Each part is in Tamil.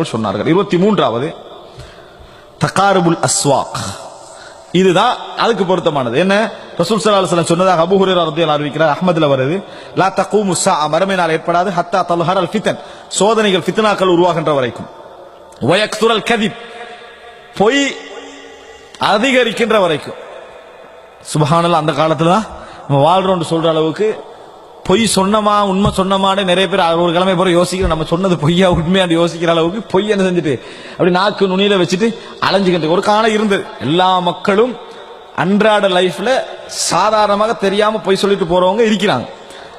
சொன்னார்கள். இருபத்தி மூன்றாவது தகாருபுல் அஸ்வாக். இதுதான் அதுக்கு பொருத்தமானது. என்ன? ரசூல் சலாஹ் சொன்னதாக அபூ ஹுரைரா ரலியல்லாஹு அறிவிக்கிறார் அஹமதுல வருது லா தகூமு ஸா மறுமை நாள் ஏற்படாது ஹத்தா தல்ஹர் அல் ஃபித்தன் சோதனைகள் ஃபித்னாக்கள் உருவாகின்ற வரைக்கும். வயக்துரல் கதிப். பொய் அதிகரிக்கின்ற வரைக்கும். சுபஹானல் அந்த காலத்துல தான் நம்ம வாழ்றோம்னு சொல்ற அளவுக்கு பொய் சொன்னமா உண்மை சொன்னமான்னு நிறைய பேர் ஒரு கிழமை போற யோசிக்கிறோம். நம்ம சொன்னது பொய்யா உண்மையான்னு யோசிக்கிற அளவுக்கு பொய் என்ன செஞ்சுட்டு? அப்படி நாக்கு நுனியில வச்சுட்டு அலைஞ்சுக்கிட்டு. ஒரு காலம் இருந்தது. எல்லா மக்களும் அன்றாட லைஃப்ல சாதாரணமாக தெரியாம பொய் சொல்லிட்டு போறவங்க இருக்கிறாங்க.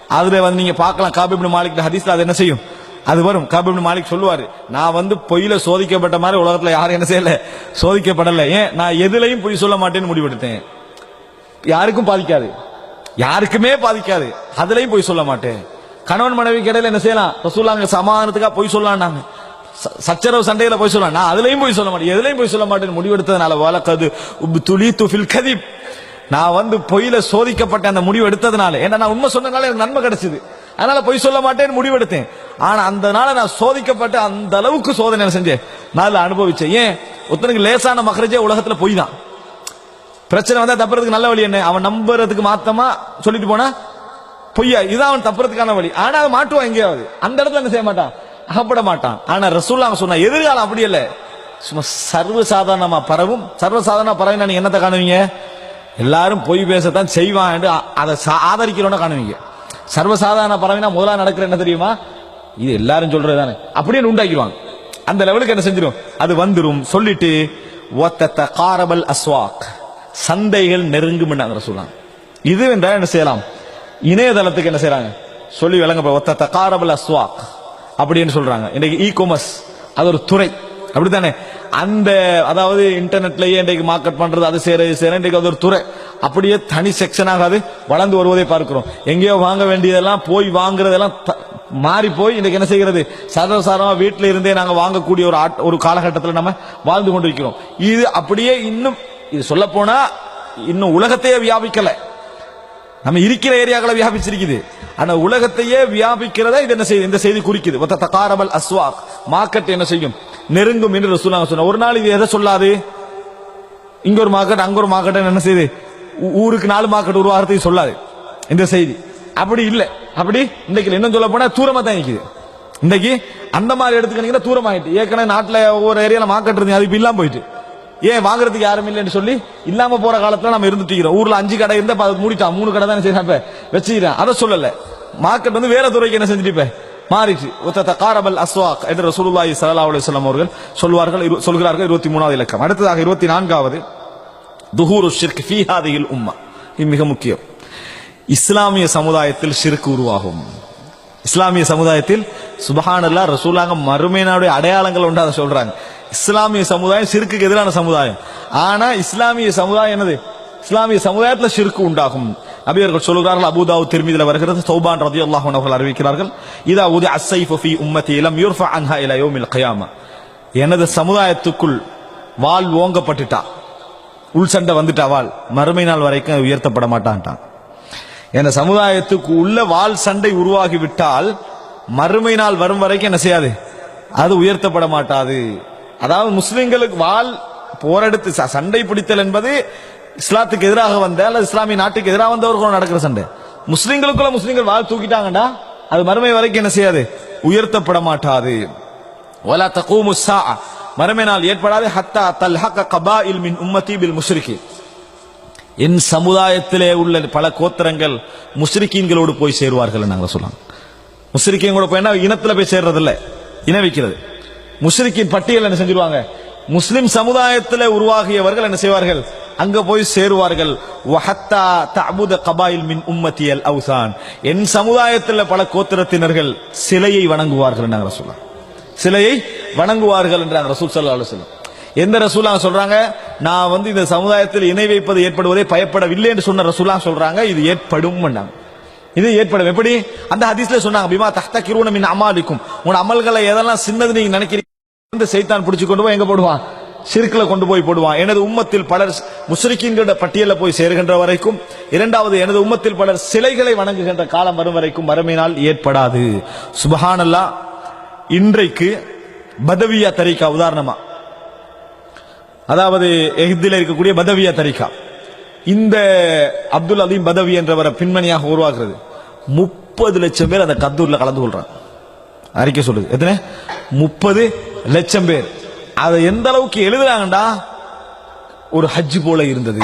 அதுல வந்து நீங்க பார்க்கலாம். காபிபின் மாலிக் ஹதீஸ்ல அது என்ன செய்யும்? அது வரும். காபிபின் மாலிக் சொல்லுவாரு நான் வந்து பொய்யில சோதிக்கப்பட்ட மாதிரி உலகத்துல யாரும் என்ன செய்யல? சோதிக்கப்படல. ஏன்? நான் எதுலையும் பொய் சொல்ல மாட்டேன்னு முடிவெடுத்தேன். யாருக்கும் பாதிக்காது. யாருக்குமே பாதிக்காது. அதுலயும் போய் சொல்ல மாட்டேன். கணவன் மனைவி இடையில என்ன செய்யலாம்? ரசூலாங்க சமாதானத்துக்கா போய் சொல்லலாம்னாங்க. ச- சச்சரவு சண்டையில போய் சொல்லலாம். நான் அதுலயும் போய் சொல்ல மாட்டேன். எதுலயும் போய் சொல்ல மாட்டேன்னு முடிவெடுத்ததுனால வழக்கது துளி துஃபில் கதிப். நான் வந்து பொய்யில சோதிக்கப்பட்ட அந்த முடிவு எடுத்ததுனால. ஏன்னா நான் உண்மை சொன்னதுனால எனக்கு நன்மை கிடைச்சது. அதனால பொய் சொல்ல மாட்டேன்னு முடிவெடுத்தேன். ஆனா அந்த நாள நான் சோதிக்கப்பட்ட அந்த அளவுக்கு சோதனை செஞ்சேன்? நான் அனுபவிச்சேன். ஏன்? ஒருத்தனுக்கு லேசான மகரஜே உலகத்துல பொய் தான். பிரச்சனை வந்தா தப்புறதுக்கு நல்ல வழி என்ன? அவன் நம்புறதுக்கு மாத்தமா சொல்லிட்டு போனா பொய்யா? இதான் அவன் தப்புறதுக்கான வழி. ஆனா அவன் மாட்டுவான் எங்கேயாவது. அந்த இடத்துல என்ன செய்ய மாட்டான். அகப்பட மாட்டான். ஆனா அவன் சொன்னா எதிர்காலம் அப்படி இல்ல. சும்மா சர்வசாதாரணமா பரவும். சர்வசாதாரண பரவினா நீங்க என்னத்தை காணுவீங்க? எல்லாரும் பொய் பேசத்தான் செய்வான் அதை சா- ஆதரிக்கிறோன்னு காணுவீங்க. சர்வசாதாரண பறவைனா முதல்ல நடக்கிற என்ன தெரியுமா? இது எல்லாரும் சொல்றது தானே அப்படின்னு உண்டாக்கிடுவாங்க. அந்த லெவலுக்கு என்ன செஞ்சிடும் அது வந்துடும் சொல்லிட்டு ஒத்தத்த காரபல் அஸ்வாக். சந்தைகள் நெருங்கும் சொல்லுவாங்க இது என்றால் என்ன செய்யலாம்? இணையதளத்துக்கு என்ன செய்யறாங்க? சொல்லி விளங்க ஒத்த தகாரபல் அஸ்வாக் அப்படின்னு சொல்றாங்க. இன்னைக்கு இ காமர்ஸ் அது ஒரு துறை. அப்படித்தானே? அந்த அதாவது இன்டர்நெட்லயே இன்றைக்கு மார்க்கெட் பண்றது அது சேர இது சேர இன்றைக்கு அது ஒரு துறை. அப்படியே தனி செக்ஷனாக அது வளர்ந்து வருவதை பார்க்கிறோம். எங்கேயோ வாங்க வேண்டியதெல்லாம் போய் வாங்குறதெல்லாம் த- மாறி போய் இன்னைக்கு என்ன செய்கிறது? சர்வசாரமா வீட்டில இருந்தே நாங்க வாங்கக்கூடிய ஒரு ஆட்- ஒரு காலகட்டத்தில் நம்ம வாழ்ந்து கொண்டிருக்கிறோம். இது அப்படியே இன்னும் இது சொல்ல போனா இன்னும் உலகத்தையே வியாபிக்கல. நம்ம இருக்கிற ஏரியாக்களை வியாபிச்சிருக்குது. ஆனா உலகத்தையே வியாபிக்கிறத இது என்ன செய்யுது? இந்த செய்தி குறிக்குது. தகாரபல் அஸ்வாக். மார்க்கெட் என்ன செய்யும்? நெருங்கும் என்று ரசூலுல்லாஹ் சொன்ன ஒரு நாள் இது எதை சொல்லாது? இங்க ஒரு மார்க்கெட் அங்க ஒரு மார்க்கெட் என்ன செய்யுது? ஊருக்கு நாலு மார்க்கெட் உருவாகிறதுக்கு சொல்லாது. இந்த செய்தி. அப்படி இல்லை. அப்படி இன்னைக்கு இன்னும் சொல்ல போனா தூரமா தான் நிற்குது இன்னைக்கு அந்த மாதிரி எடுத்துக்கிட்டீங்கன்னா தூரமாயிட்டு. ஏற்கனவே நாட்டில் ஒவ்வொரு ஏரியாவில் மார்க்கெட் இருந்தது. அது இல்லாமல் போயிட்டு. ஏன் வாங்குறதுக்கு யாரும் இல்லைன்னு சொல்லி இல்லாம போற காலத்துல நம்ம இருந்துட்டு ஊர்ல அஞ்சு கடை இருந்தா இப்ப மூடிட்டான். மூணு கடை தான் செய்யறான் வச்சுக்கிறேன். அதை சொல்லல. மார்க்கெட் வந்து வேற துறைக்கு என்ன செஞ்சுட்டு இப்ப? மாறிச்சு ஒத்த காரபல் அஸ்வாக் என்று ரசூலுல்லாஹி ஸல்லல்லாஹு அலைஹி அவர்கள் சொல்வார்கள் இரு- சொல்கிறார்கள் இருபத்தி மூணாவது இலக்கம். அடுத்ததாக இருபத்தி நான்காவது. துஹூரு ஷிர்க் ஃபீ ஹாதிஹில் உம்மா. இது மிக முக்கியம். இஸ்லாமிய சமுதாயத்தில் ஷிர்க் உருவாகும். இஸ்லாமிய சமுதாயத்தில் சுபஹானல்லா ரசூலாங்க மறுமையினுடைய அடையாளங்கள் உண்டு அதை சொல்றாங்க. இஸ்லாமிய சமுதாயம் சிறுக்குக்கு எதிரான சமுதாயம். ஆனா இஸ்லாமிய சமுதாயம் என்னது? இஸ்லாமிய சமுதாயத்துல சிறுக்கு உண்டாகும். நபியர்கள் சொல்கிறார்கள் அபூதாவு திருமீதில வருகிறது சௌபான் ரதி அல்லாஹ் அவர்கள் அறிவிக்கிறார்கள் இதா உதி அஸ்ஸைஃபு ஃபீ உம்மத்தி லம் யூர்ஃபா அன்ஹா இலா யௌமில் கயாமா எனது சமுதாயத்துக்குள் வாள் ஓங்கப்பட்டுட்டா. உள் சண்டை வந்துட்டா வாள். மறுமை நாள் வரைக்கும் உயர்த்தப்பட மாட்டான்ட்டான். என சமுதாயத்துக்கு உள்ள வாள் சண்டை உருவாகி விட்டால் மறுமை நாள் வரும் வரைக்கும் என்ன செய்யாது? அது உயர்த்தப்பட மாட்டாது. அதாவது முஸ்லிம்களுக்கு வால் போரெடுத்து சண்டை பிடித்தல் என்பது இஸ்லாத்துக்கு எதிராக வந்த அல்லது இஸ்லாமிய நாட்டுக்கு எதிராக வந்தவர்கள் நடக்கிற சண்டை. முஸ்லிம்களுக்குள்ள முஸ்லிம்கள் வால் தூக்கிட்டாங்கடா? அது மறுமை வரைக்கும் என்ன செய்யாது? உயர்த்தப்பட மாட்டாது. வலா தகூமு சா மறுமை நாள் ஏற்படாது. ஹத்தா தல்ஹக கபா இல் மின் உம்மதி பில் முஷ்ரிகி. என் சமுதாயத்திலே உள்ள பல கோத்திரங்கள் முஸ்ரிக்கீன்களோடு போய் சேருவார்கள் நாங்கள் சொல்லலாம் முஸ்ரிக்கீன் கூட போய் என்ன? இனத்தில் போய் சேர்றதில்லை. இன வைக்கிறது. முஸ்ரிக்கின் பட்டியல் என்ன செஞ்சிருவாங்க? முஸ்லிம் சமுதாயத்தில் உருவாகியவர்கள் என்ன செய்வார்கள்? அங்க போய் சேருவார்கள். வஹத்தா தபுத கபாயில் மின் உம்மத்தியல் அவுசான். என் சமுதாயத்தில் பல கோத்திரத்தினர்கள் சிலையை வணங்குவார்கள் நாங்க சொல்லலாம் சிலையை வணங்குவார்கள் என்றாங்க ரசூல் ஸல்லல்லாஹு அலைஹி எந்த ரசூலா சொல்றாங்க? நான் வந்து இந்த சமுதாயத்தில் இணை வைப்பது ஏற்படுவதை பயப்படவில்லை என்று சொன்ன ரசூலா சொல்றாங்க. இது ஏற்படும் இது ஏற்படும். எப்படி? அந்த ஹதீஸ்ல சொன்னாங்க பிமா தஹ்த மின் அமாலிக்கும். உன் அமல்களை எதெல்லாம் சின்னது நீங்க நினைக்கிறீங்க? இந்த சைத்தான் பிடிச்சு கொண்டு போய் எங்க போடுவான்? சிறுக்கில் கொண்டு போய் போடுவான். எனது உம்மத்தில் பலர் முஸ்ரிக்கின்கிற பட்டியலில் போய் சேர்கின்ற வரைக்கும் இரண்டாவது எனது உம்மத்தில் பலர் சிலைகளை வணங்குகின்ற காலம் வரும் வரைக்கும் வறுமையினால் ஏற்படாது. சுபஹானல்லா இன்றைக்கு பதவியா தரிக்கா உதாரணமா. அதாவது எகிப்தில் இருக்கக்கூடிய பதவியா தரிக்கா. இந்த அப்துல் அலீம் பதவி என்றவரை பின்மணியாக உருவாக்குறது. முப்பது லட்சம் பேர் அந்த கத்தூரில் கலந்து கொள்றாங்க. அறிக்கை சொல்லுது. எத்தனை? முப்பது லட்சம் பேர். அதை எந்த அளவுக்கு எழுதுறாங்கடா? ஒரு ஹஜ் போல இருந்தது.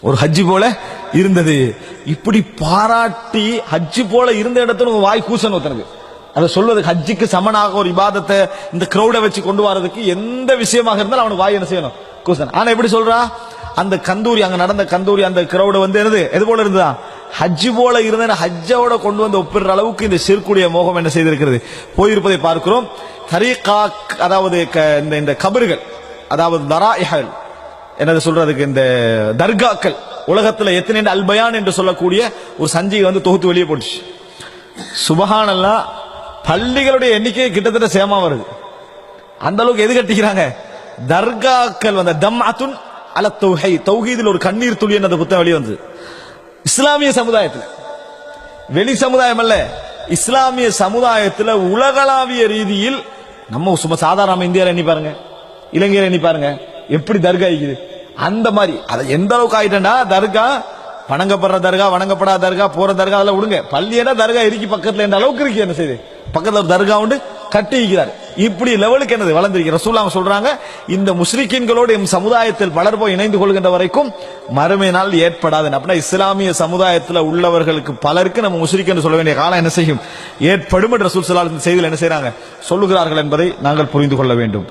ஒரு ஹஜ் போல இருந்தது. இப்படி பாராட்டி ஹஜ் போல இருந்த இடத்துல வாய் கூசன் ஒருத்தனுக்கு அதை சொல்வது ஹஜ்ஜுக்கு சமனாக ஒரு இபாதத்தை இந்த க்ரௌடை வச்சு கொண்டு வரதுக்கு எந்த விஷயமாக இருந்தாலும் அவனுக்கு வாய் என்ன செய்யணும்? கூசன் ஆனா எப்படி சொல்றா? அந்த கந்தூரி அங்க நடந்த கந்தூரி அந்த க்ரௌடு வந்து என்னது? எது போல இருந்ததா? ஹஜ் போல இருந்தேன் ஹஜ்ஜோட கொண்டு வந்து ஒப்பிடுற அளவுக்கு இந்த சிறுக்குடைய மோகம் என்ன செய்திருக்கிறது? போயிருப்பதை பார்க்கிறோம். தரீகா அதாவது க- இந்த இந்த கபறுகள் அதாவது தராய்கள் என்னது சொல்றதுக்கு இந்த தர்காக்கள் உலகத்தில் எத்தனை அல்பயான் என்று சொல்லக்கூடிய ஒரு சஞ்சிகை வந்து தொகுத்து வெளியே போட்டுச்சு. சுபஹானல்லா பள்ளிகளுடைய எண்ணிக்கை கிட்டத்தட்ட சேமா வருது. அந்த அளவுக்கு எது கட்டிக்கிறாங்க? தர்காக்கள் வந்த தம் அத்துன் அல தொகை தௌஹீதில் ஒரு கண்ணீர் துளி என்ற புத்தகம் வெளியே வந்தது. இஸ்லாமிய சமுதாயத்தில். வெளி சமுதாயம் அல்ல இஸ்லாமிய சமுதாயத்தில் உலகளாவிய ரீதியில் நம்ம சும்மா சாதாரண இந்தியாவில் எண்ணி பாருங்க இலங்கையில் எண்ணி பாருங்க எப்படி தர்கா இருக்குது அந்த மாதிரி அதை எந்த அளவுக்கு ஆயிட்டா தர்கா வணங்கப்படுற தர்கா வணங்கப்படாத தர்கா போற தர்கா அதெல்லாம் விடுங்க. பள்ளியடா தர்கா இருக்கு பக்கத்துல எந்த அளவுக்கு இருக்கு என்ன செய்யுது பக்கத்துல ஒரு தர்கா உண்டு கட்டி இருக்கிறார் இப்படி லெவலுக்கு என்னது வளர்ந்திருக்கு? ரசூல்லாம் சொல்றாங்க இந்த முஸ்லிக்கின்களோடு எம் சமுதாயத்தில் பலர் இணைந்து கொள்கின்ற வரைக்கும் மறுமை நாள் ஏற்படாது. அப்படின்னா இஸ்லாமிய சமுதாயத்தில் உள்ளவர்களுக்கு பலருக்கு நம்ம முஸ்லிக் என்று சொல்ல வேண்டிய காலம் என்ன செய்யும்? ஏற்படும் ரசூல் ஸல்லல்லாஹு செய்தியில் என்ன செய்யறாங்க சொல்லுகிறார்கள் என்பதை நாங்கள் புரிந்து கொள்ள வேண்டும்.